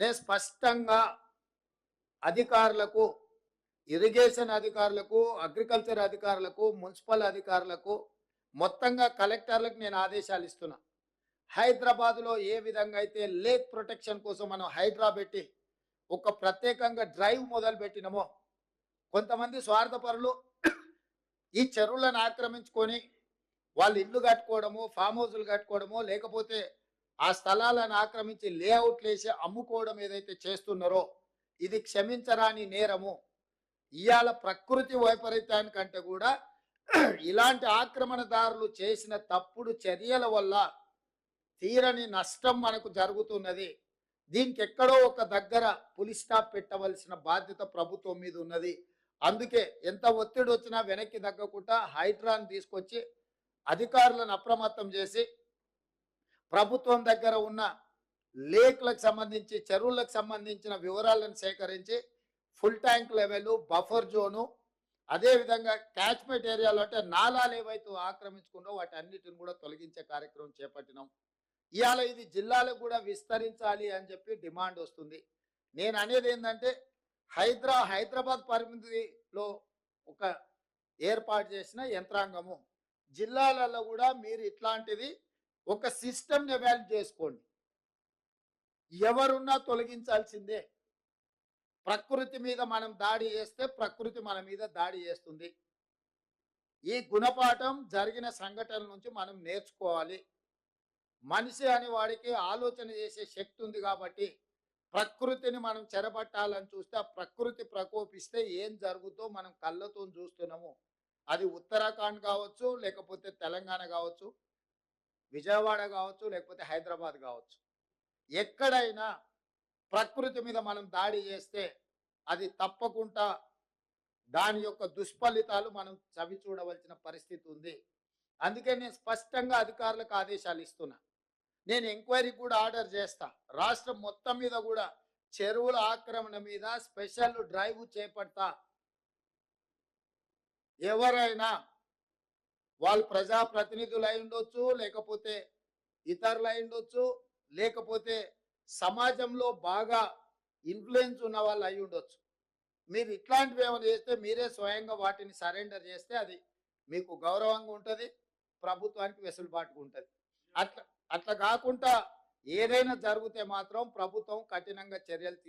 నేను స్పష్టంగా అధికారులకు ఇరిగేషన్ అధికారులకు అగ్రికల్చర్ అధికారులకు మున్సిపల్ అధికారులకు మొత్తంగా కలెక్టర్లకు నేను ఆదేశాలు ఇస్తున్నా. హైదరాబాద్లో ఏ విధంగా అయితే లేక్ ప్రొటెక్షన్ కోసం మనం హైడ్రా పెట్టి ఒక ప్రత్యేకంగా డ్రైవ్ మొదలు పెట్టినమో కొంతమంది స్వార్థపరులు ఈ చెరువులను ఆక్రమించుకొని వాళ్ళు ఇల్లు కట్టుకోవడము ఫామ్ హౌస్లు కట్టుకోవడము లేకపోతే ఆ స్థలాలను ఆక్రమించి లేఅవుట్లు వేసి అమ్ముకోవడం ఏదైతే చేస్తున్నారో ఇది క్షమించరాని నేరము. ఇవాళ ప్రకృతి వైపరీత్యానికంటే కూడా ఇలాంటి ఆక్రమణదారులు చేసిన తప్పుడు చర్యల వల్ల తీరని నష్టం మనకు జరుగుతున్నది. దీనికి ఎక్కడో ఒక దగ్గర పులి స్టాప్ పెట్టవలసిన బాధ్యత ప్రభుత్వం మీద ఉన్నది. అందుకే ఎంత ఒత్తిడి వచ్చినా వెనక్కి తగ్గకుండా హైడ్రాన్ తీసుకొచ్చి అధికారులను అప్రమత్తం చేసి ప్రభుత్వం దగ్గర ఉన్న లేక్లకు సంబంధించి చెరువులకు సంబంధించిన వివరాలను సేకరించి full tank level buffer zone అదేవిధంగా క్యాచ్మెంట్ ఏరియాలో అంటే నాలాలు ఏవైతే ఆక్రమించుకున్నో వాటి అన్నిటిని కూడా తొలగించే కార్యక్రమం చేపట్టినాం. ఇవాళ ఇది జిల్లాలకు కూడా విస్తరించాలి అని చెప్పి డిమాండ్ వస్తుంది. నేను అనేది ఏంటంటే హైదరా హైదరాబాద్ పరిమితిలో ఒక ఏర్పాటు చేసిన యంత్రాంగము. జిల్లాలలో కూడా మీరు ఇట్లాంటిది ఒక సిస్టమ్ని ఎవాల్వ్ చేసుకోండి. ఎవరున్నా తొలగించాల్సిందే. ప్రకృతి మీద మనం దాడి చేస్తే ప్రకృతి మన మీద దాడి చేస్తుంది. ఈ గుణపాఠం జరిగిన సంఘటనల నుంచి మనం నేర్చుకోవాలి. మనిషి అని వాడికి ఆలోచన చేసే శక్తి ఉంది కాబట్టి ప్రకృతిని మనం చెరబట్టాలని చూస్తే ఆ ప్రకృతి ప్రకోపిస్తే ఏం జరుగుతో మనం కళ్ళతో చూస్తున్నాము. అది ఉత్తరాఖండ్ కావచ్చు లేకపోతే తెలంగాణ కావచ్చు విజయవాడ కావచ్చు లేకపోతే హైదరాబాద్ కావచ్చు. ఎక్కడైనా ప్రకృతి మీద మనం దాడి చేస్తే అది తప్పకుండా దాని యొక్క దుష్ఫలితాలు మనం చవి చూడవలసిన పరిస్థితి ఉంది. అందుకే నేను స్పష్టంగా అధికారులకు ఆదేశాలు ఇస్తున్నా. నేను ఎంక్వైరీ కూడా ఆర్డర్ చేస్తా. రాష్ట్రం మొత్తం మీద కూడా చెరువుల ఆక్రమణ మీద స్పెషల్ డ్రైవ్ చేపడతా. ఎవరైనా వాళ్ళు ప్రజాప్రతినిధులు అయి ఉండొచ్చు లేకపోతే ఇతరులు అయి ఉండొచ్చు లేకపోతే సమాజంలో బాగా ఇన్ఫ్లుయెన్స్ ఉన్న వాళ్ళు అయి ఉండొచ్చు. మీరు ఇట్లాంటివి ఏమైనా చేస్తే మీరే స్వయంగా వాటిని సరెండర్ చేస్తే అది మీకు గౌరవంగా ఉంటుంది ప్రభుత్వానికి వెసులుబాటుగా ఉంటుంది. అట్లా అట్లా కాకుండా ఏదైనా జరిగితే మాత్రం ప్రభుత్వం కఠినంగా చర్యలు తీసుకు